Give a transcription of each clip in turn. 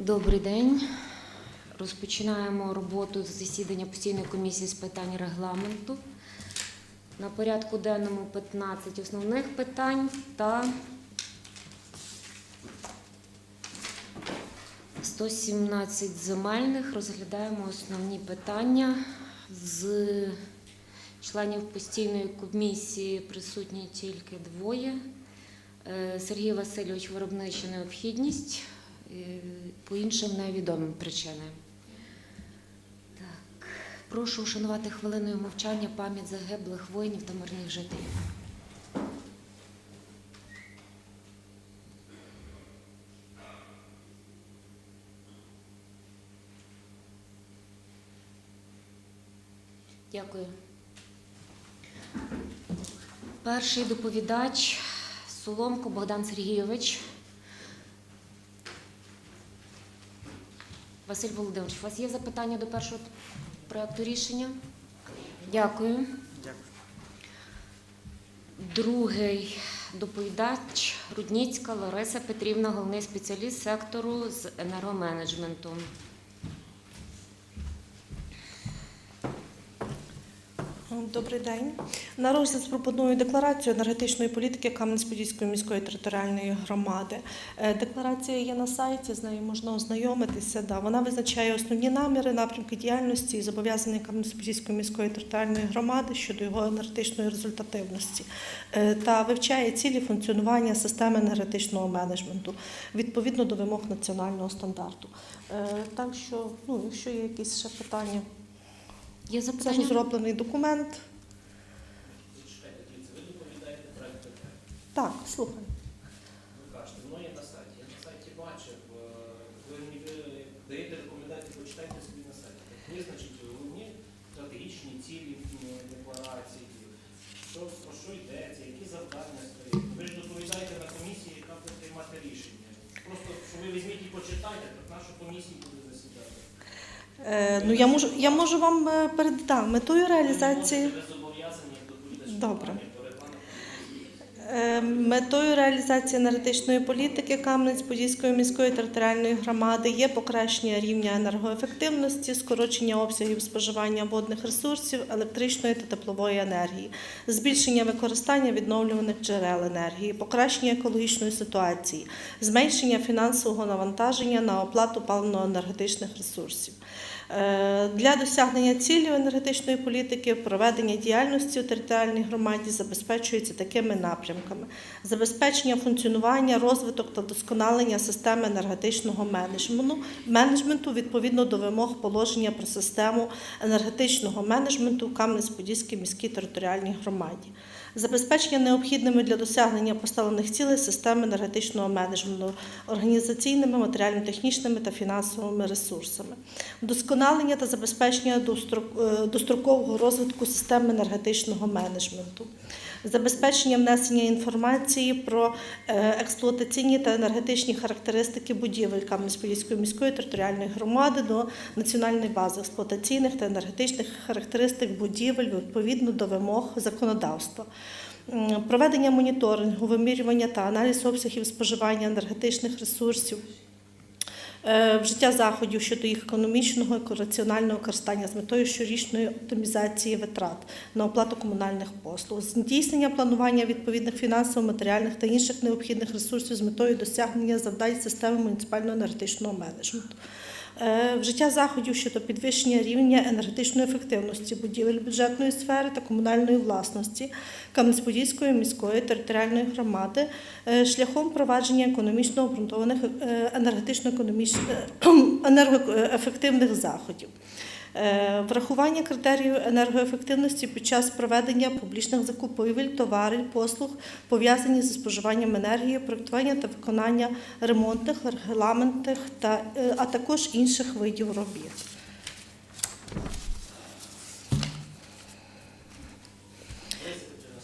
Добрий день. Розпочинаємо роботу з засідання постійної комісії з питань регламенту. На порядку денному 15 основних питань та 117 земельних. Розглядаємо основні питання. З членів постійної комісії присутні тільки двоє. Е, Сергій Васильович виробнича необхідність, по іншим невідомим причинам. Так, прошу вшанувати хвилиною мовчання пам'ять загиблих воїнів та мирних жителів. Дякую. Перший доповідач Соломко Богдан Сергійович. Василь Володимирович, у вас є запитання до першого проекту рішення? Дякую. Дякую. Другий доповідач Рудніцька Лариса Петрівна, головний спеціаліст сектору з енергоменеджменту. Добрий день. На розгляд пропоную декларацію енергетичної політики Кам'янець-Подільської міської територіальної громади. Е, Декларація є на сайті, з нею можна ознайомитися. Да. Вона визначає основні наміри, напрямки діяльності і зобов'язання Кам'янець-Подільської міської територіальної громади щодо його енергетичної результативності Е, та вивчає цілі функціонування системи енергетичного менеджменту відповідно до вимог національного стандарту. Е, Так що, ну, якщо є якісь ще питання. Є Це запитання? розроблений документ. Ви доповідаєте проект ПК. Так, слухай. Ви кажете, воно є на сайті. Я на сайті бачив, е, ви мені даєте рекомендації, почитайте собі на сайті. Так Визначіть головні стратегічні цілі декларації, що, про що йдеться, які завдання стоять. Ви ж доповідаєте на комісії, яка буде приймати рішення. Просто, що ви візьміть і почитайте, так наша комісія буде. Е, ну, я можу, я можу вам е, передати метою реалізації. Добре. питання до регламенту комісії. Е, Метою реалізації енергетичної політики Кам'янець-Подільської міської територіальної громади є покращення рівня енергоефективності, скорочення обсягів споживання водних ресурсів, електричної та теплової енергії, збільшення використання відновлюваних джерел енергії, покращення екологічної ситуації, зменшення фінансового навантаження на оплату паливно-енергетичних ресурсів. Е, Для досягнення цілів енергетичної політики проведення діяльності у територіальній громаді забезпечується такими напрямками: забезпечення функціонування, розвиток та досконалення системи енергетичного менеджменту, відповідно до вимог положення про систему енергетичного менеджменту Кам'янець-Подільській міській територіальній громаді. Забезпечення необхідними для досягнення поставлених цілей системи енергетичного менеджменту організаційними, матеріально-технічними та фінансовими ресурсами, вдосконалення та забезпечення е, дострокового розвитку системи енергетичного менеджменту, забезпечення внесення інформації про е, експлуатаційні та енергетичні характеристики будівель Кам'янець-Подільської міської територіальної громади до національної бази експлуатаційних та енергетичних характеристик будівель відповідно до вимог законодавства. Проведення моніторингу, вимірювання та аналіз обсягів споживання енергетичних ресурсів, вжиття заходів щодо їх економічного і раціонального користання з метою щорічної оптимізації витрат на оплату комунальних послуг, здійснення планування відповідних фінансово, матеріальних та інших необхідних ресурсів з метою досягнення завдань системи муніципального енергетичного менеджменту. Е, Вжиття заходів щодо підвищення рівня енергетичної ефективності будівель бюджетної сфери та комунальної власності Кам'янець-Подільської міської територіальної громади е, шляхом провадження економічно обґрунтованих е, енергетично-економічних енергоефективних заходів. Е, Врахування критеріїв енергоефективності під час проведення публічних закупівель, товарів, послуг, пов'язані зі споживанням енергії, проектування та виконання ремонтних, регламентних та е, а також інших видів робіт.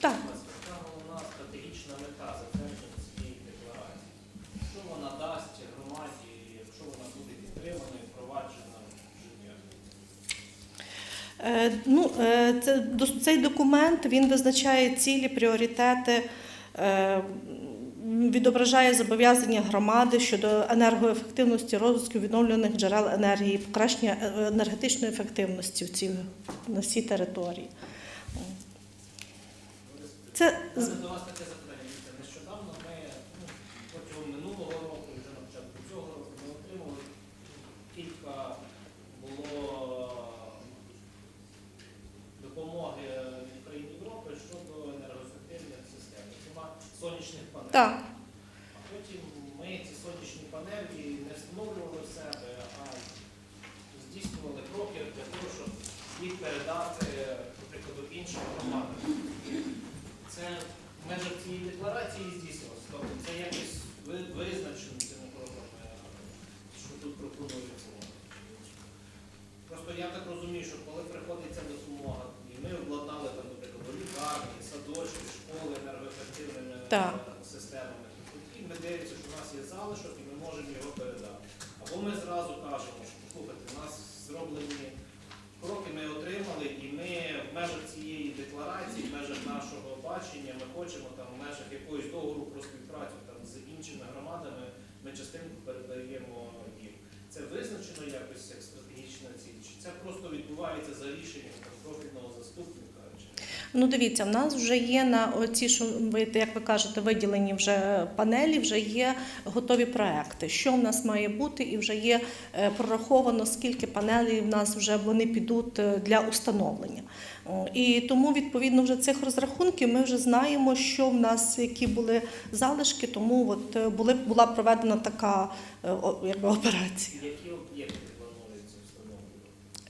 Так. Яка головна стратегічна мета затвердження цієї декларації? Що вона дасть громаді, якщо вона буде підтримана і впроваджена в життя? Е, Ну, е, це, цей документ він визначає цілі, пріоритети, е, відображає зобов'язання громади щодо енергоефективності розвитку відновлюваних джерел енергії, покращення е, енергетичної ефективності в цій, на всій території. Це У мене до вас таке запитання. Дивіться, Нещодавно ми ну, протягом минулого року, і вже на початку цього року, ми отримали кілька було допомоги від країн Європи щодо енергоефективних систем, зокрема сонячних панелей. Так. А потім ми ці сонячні панелі не встановлювали в себе, а здійснювали кроки для того, щоб їх передати, наприклад, іншим громадам. Це в межах цієї декларації здійснювалося. Тобто це якось ви- визначено цими кроками, що тут пропонується. Просто я так розумію, що коли приходить ця допомога, і ми обладнали там, наприклад, лікарні, садочки, школи енергоефективними Так. системами, то тоді ми дивимося, що у нас є залишок і ми можемо його передати. Ми зразу кажемо, що слухайте, у нас зроблені кроки, ми отримали, і ми в межах цієї декларації, в межах нашого бачення, ми хочемо там в межах якоїсь договору про співпрацю там з іншими громадами, ми частинку передаємо їм. Це визначено якось як стратегічна ціль? Чи це просто відбувається за рішенням профільного заступника? Ну, дивіться, в нас вже є на оці, що ви, як ви кажете, виділені вже панелі, вже є готові проекти. Що в нас має бути, і вже є е, прораховано, скільки панелей в нас вже вони підуть е, для установлення. І тому, відповідно, вже цих розрахунків ми вже знаємо, що в нас які були залишки, тому от е, були, була проведена така якби, операція. Які об'єкти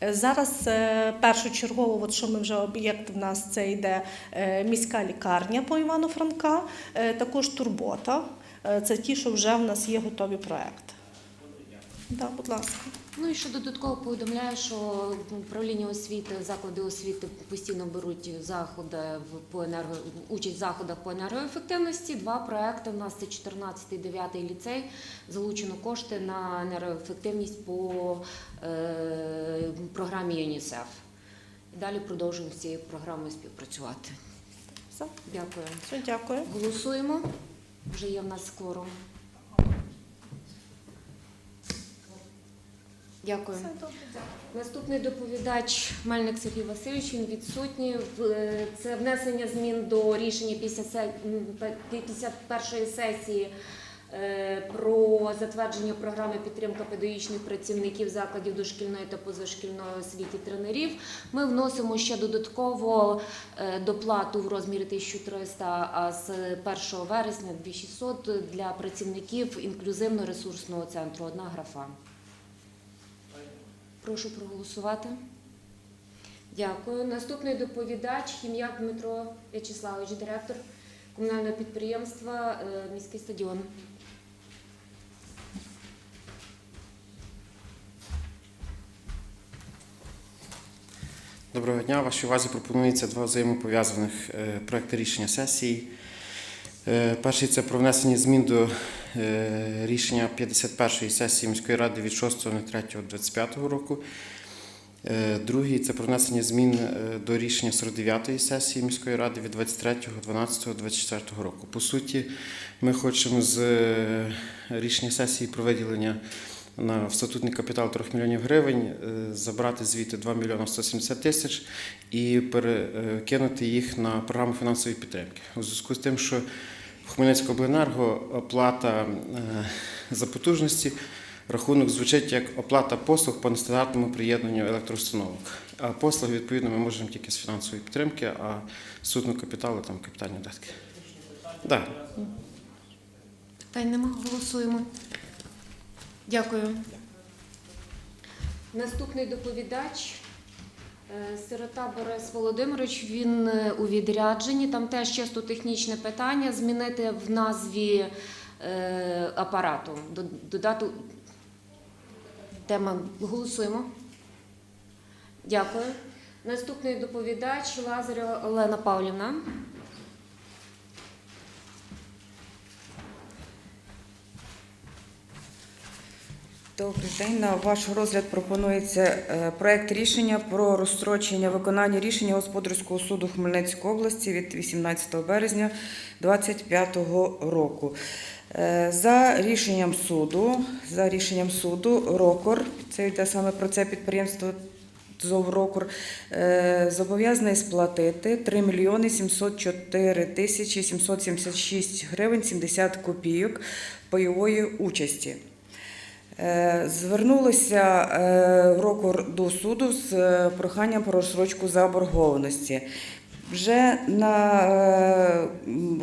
Зараз е, першочергово, от що ми вже об'єкт в нас це йде е, міська лікарня по Івану Франка, е, також турбота. Це ті, що вже в нас є готові проекти. Да, будь ласка. Ну і що додатково повідомляю, що управління освіти, заклади освіти постійно беруть заходи в по енерго участь в заходах по енергоефективності. Два проекти. У нас це 14-й, 9-й ліцей. Залучено кошти на енергоефективність по е, програмі ЮНІСЕФ. Далі продовжуємо з цією програмою співпрацювати. Все, Дякую. все, дякую. Голосуємо. Вже є в нас кворум. Дякую. Наступний доповідач Мельник Сергій Васильович. Він відсутній. Е, Це внесення змін до рішення 50 м, 51-ї сесії е, про затвердження програми підтримки педагогічних працівників закладів дошкільної та позашкільної освіти тренерів. Ми вносимо ще додатково е, доплату в розмірі 1300, а з 1 вересня 2600 для працівників інклюзивно-ресурсного центру. Одна графа. Прошу проголосувати. Дякую. Наступний доповідач Хім'як Дмитро В'ячеславович, директор комунального підприємства е, Міський стадіон. Доброго дня. Вашій увазі пропонується два взаємопов'язаних е, проекти рішення сесії. Е, Перший це про внесення змін до рішення 51-ї сесії міської ради від 6.03.25 року. Е, Другий це про внесення змін е, до рішення 49-ї сесії міської ради від 23.12.24 року. По суті, ми хочемо з е, рішення сесії про виділення на в статутний капітал 3 мільйонів гривень, е, забрати звідти 2 мільйони 170 тисяч і перекинути їх на програму фінансової підтримки. У зв'язку з тим, що в Хмельницького обленерго оплата е, за потужності рахунок звучить як оплата послуг по нестандартному приєднанню електроустановок. А послуги, відповідно, ми можемо тільки з фінансової підтримки, а статутного капіталу там капітальні датки. Да. Питань нема. Голосуємо. Дякую. Наступний доповідач Сирота Борис Володимирович. Він е, у відрядженні. Там теж чисто технічне питання. Змінити в назві е, апарату. До- Додати тема. Голосуємо. Дякую. Наступний доповідач Лазарєва Олена Павлівна. Добрий день. На ваш розгляд пропонується е, проект рішення про розстрочення виконання рішення Господарського суду Хмельницької області від 18 березня 2025 року. Е, За рішенням суду, за рішенням суду, РОКОР, це йде саме про це підприємство ЗОВ «Рокор», е, зобов'язаний сплатити 3 мільйони 704 тисячі 776 гривень 70 копійок пайової участі. Е, Звернулися е, Рокор до суду з е, проханням про розсрочку заборгованості. Вже на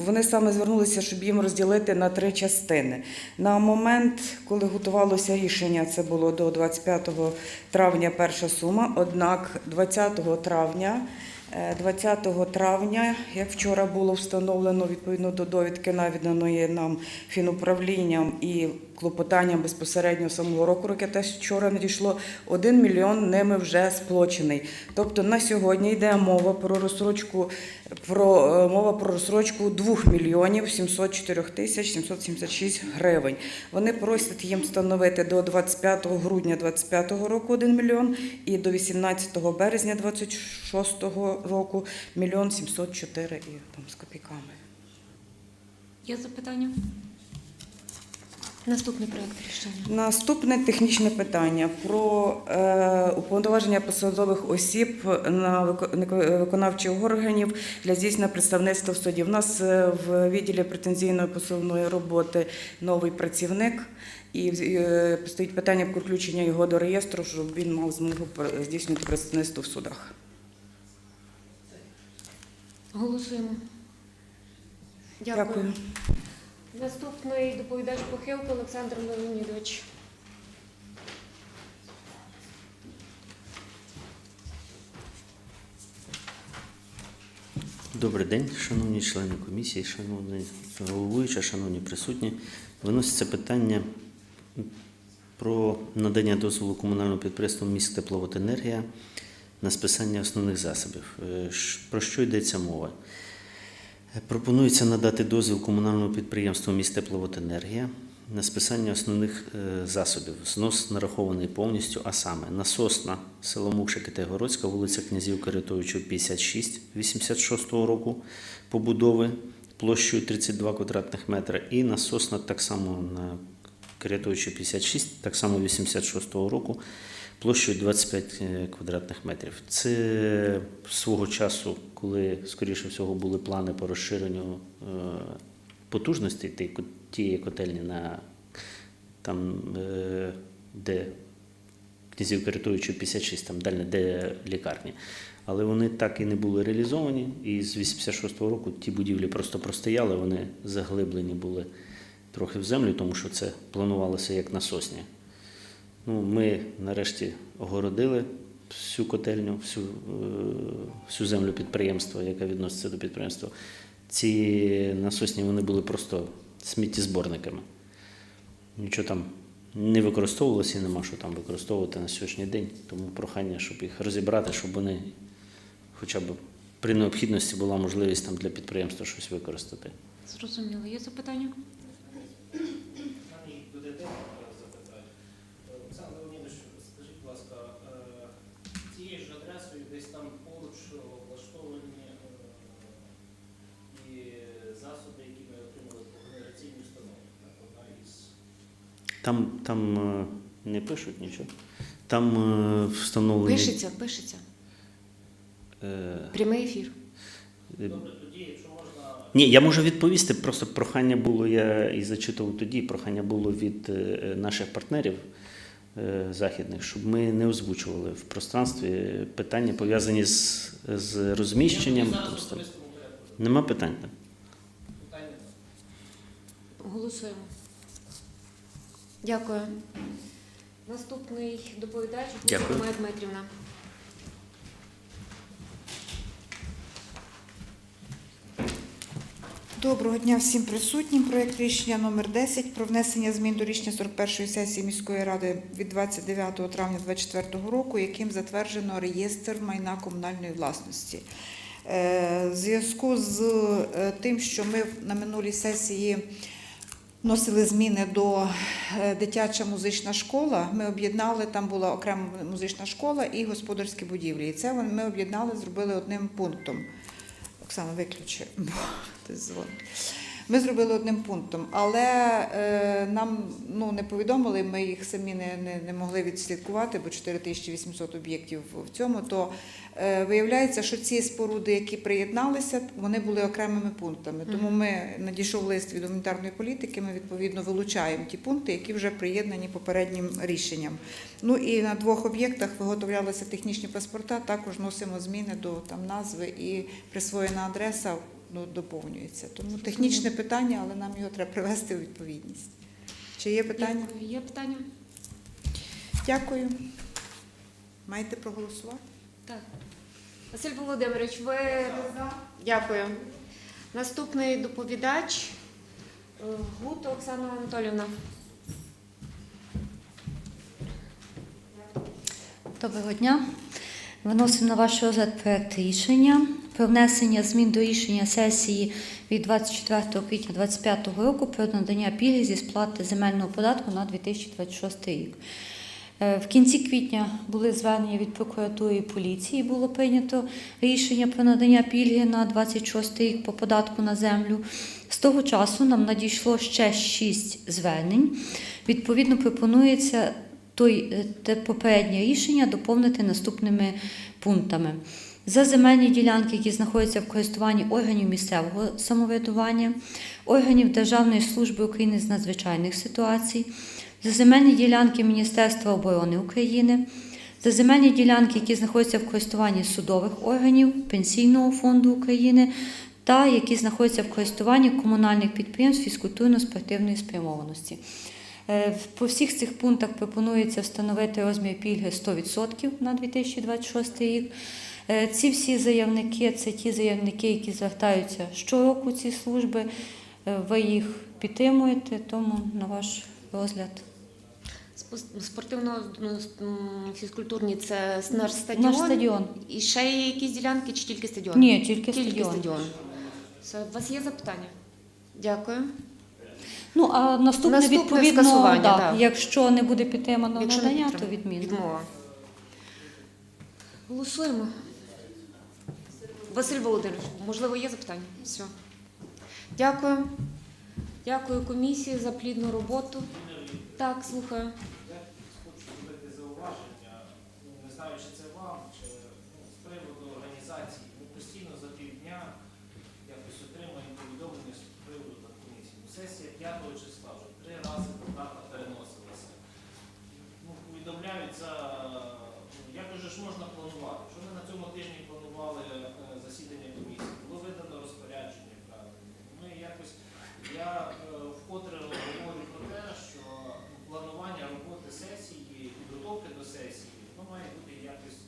вони саме звернулися, щоб їм розділити на три частини. На момент, коли готувалося рішення, це було до 25 травня перша сума. Однак 20 травня, 20 травня, як вчора було встановлено відповідно до довідки, навіданої нам фінуправлінням і клопотанням безпосередньо самого року, яке теж вчора надійшло, 1 мільйон ними вже сплочений. Тобто на сьогодні йде мова про розсрочку про е, мова про розсрочку 2 мільйонів 704 тисяч 776 гривень. Вони просять їм встановити до 25 грудня 2025 року 1 мільйон і до 18 березня 2026 року мільйон 704 і там з копійками. Є запитання? Наступний проект рішення. Наступне технічне питання про е, уповноваження посадових осіб на виконавчих органів для здійснення представництва в суді. У нас е, в відділі претензійної посовної роботи новий працівник, і е, стоїть питання про включення його до реєстру, щоб він мав змогу здійснювати представництво в судах. Голосуємо. Дякую. Дякую. Наступний доповідач похилко Олександр Леонідович. Добрий день, шановні члени комісії, шановні головуюча, шановні присутні. Виноситься питання про надання дозволу комунальному підприємству міськ тепловоденергія на списання основних засобів. Е, Про що йдеться мова? Пропонується надати дозвіл комунальному підприємству міст тепловоденергія на списання основних е, засобів. Знос нарахований повністю, а саме насосна село Мукша Китайгородська, вулиця Князів Карятовичу, 56, 86 року побудови площею 32 квадратних метра, і насосна так само на Каритовичів 56, так само 86-го року площею 25 е, квадратних метрів. Це свого часу, коли, скоріше всього, були плани по розширенню е, потужностей тієї котельні на там, е, де князів Каритовичу 56, там далі де лікарні. Але вони так і не були реалізовані. І з 86-го року ті будівлі просто простояли, вони заглиблені були трохи в землю, тому що це планувалося як насосні. Ну, ми нарешті огородили всю котельню, всю, е, всю землю підприємства, яка відноситься до підприємства. Ці насосні вони були просто сміттєзборниками. Нічого там не використовувалося і нема що там використовувати на сьогоднішній день. Тому прохання, щоб їх розібрати, щоб вони хоча б при необхідності була можливість там для підприємства щось використати. Зрозуміло. Є запитання? Пані буде декілька запитань. Олександр Леонідович, скажіть, будь ласка, е, цією ж адресою десь там поруч облаштовані е, і засоби, які ми отримали по генераційній установі. Так, одна із Там, там е, не пишуть нічого. Там е, встановлені. Пишеться, пишеться. е, Прямий ефір. Добре, тоді, якщо можна, Ні, я можу відповісти. Просто прохання було, я і зачитував тоді. Прохання було від е, наших партнерів західних, щоб ми не озвучували в пространстві питання пов'язані з, з розміщенням. Нема питань. Питання. Голосуємо. Дякую. Наступний доповідач Дякую. Майя Дмитрівна. Доброго дня всім присутнім. Проект рішення номер 10 про внесення змін до рішення 41-ї сесії міської ради від 29 травня 2024 року, яким затверджено реєстр майна комунальної власності. Е, В зв'язку з е, тим, що ми на минулій сесії вносили зміни до е, дитяча музична школа. Ми об'єднали, там була окрема музична школа і господарські будівлі. І це ми об'єднали, зробили одним пунктом. Оксана, виключи. Ми зробили одним пунктом, але е, нам ну, не повідомили, ми їх самі не, не, не могли відслідкувати, бо 4800 об'єктів в цьому. То е, виявляється, що ці споруди, які приєдналися, вони були окремими пунктами. Тому ми надійшов лист від гуманітарної політики. Ми відповідно вилучаємо ті пункти, які вже приєднані попереднім рішенням. Ну і на двох об'єктах виготовлялися технічні паспорта. Також носимо зміни до там назви і присвоєна адреса ну, доповнюється. Тому технічне питання, але нам його треба привести у відповідність. Чи є питання? Дякую. Є питання? Дякую. Маєте проголосувати? Так. Василь Володимирович, ви дякую. Наступний доповідач е, Гута Оксана Анатолівна. Доброго дня. Виносимо на ваш розгляд проект рішення про внесення змін до рішення сесії від 24 квітня 2025 року про надання пільги зі сплати земельного податку на 2026 рік. Е, В кінці квітня були звернення від прокуратури і поліції. Було прийнято рішення про надання пільги на 26 рік по податку на землю. З того часу нам надійшло ще 6 звернень. Відповідно, пропонується той, е, те попереднє рішення доповнити наступними пунктами. За земельні ділянки, які знаходяться в користуванні органів місцевого самоврядування, органів Державної служби України з надзвичайних ситуацій, за земельні ділянки Міністерства оборони України, за земельні ділянки, які знаходяться в користуванні судових органів, Пенсійного фонду України та які знаходяться в користуванні комунальних підприємств фізкультурно-спортивної спрямованості. Е, По всіх цих пунктах пропонується встановити розмір пільги 100% на 2026 рік. Е, Ці всі заявники це ті заявники, які звертаються щороку ці служби. Е, Ви їх підтримуєте, тому на ваш розгляд. Спо- Спортивно ну, це наш стадіон. Наш стадіон. І ще є якісь ділянки чи тільки стадіон? Ні, тільки Тільки стадіон. стадіон. Все, у вас є запитання? Дякую. Ну а наступне, Наступне відповідно, скасування, да, да. якщо не буде підтримано Якщо не надання, то підтримано. відмінно. Відмова. Голосуємо. Василь Володимирович, можливо, є запитання? Все. Дякую. Дякую комісії за плідну роботу. Так, слухаю. Я хочу зробити зауваження, ну, не знаю, чи це вам, чи ну, з приводу організації. Ми постійно за півдня якось отримуємо повідомлення з приводу там, комісії. Ну, сесія 5 числа вже три рази дата переносилася. Ну, повідомляють за ну, як же ж можна планувати? Що ми на цьому тижні планували е, засідання комісії? Було видано розпорядження правильно. Ми якось я е, вкотре говорю про те, що планування роботи сесії, підготовки до сесії, воно має бути якось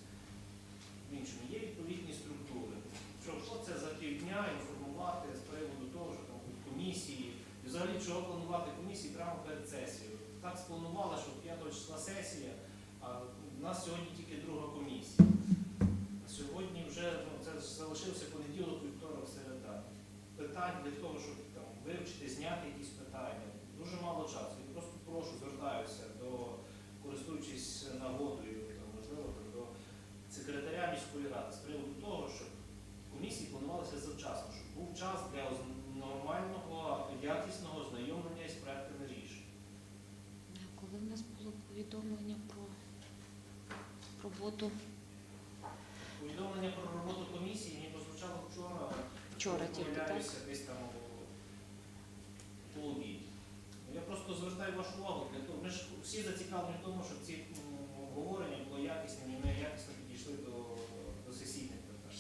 в іншому. Є відповідні структури. Що, що це за півдня інформувати з приводу того, що там комісії, і взагалі чого планувати комісії прямо перед сесією. Так спланувала, що 5 числа сесія, а в нас сьогодні тільки друга комісія. Сьогодні вже ну, це залишився понеділок, вівторок, середа. Питань для того, щоб там вивчити, зняти якісь питання. Дуже мало часу. Я просто прошу, звертаюся до, користуючись нагодою, там, можливо, там, до секретаря міської ради з приводу того, щоб комісії планувалися завчасно, щоб був час для оз- нормального, якісного ознайомлення із проектами рішень. Коли в нас було повідомлення про роботу Повідомлення про роботу комісії мені прозвучало вчора. вчора тільки, так? Десь там у у. Ну, Я просто звертаю вашу увагу для того. Ми ж всі зацікавлені в тому, щоб ці обговорення були якісними, і ми якісно підійшли до, до сесійних питань.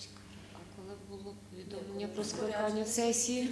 А коли було повідомлення про скликання сесії?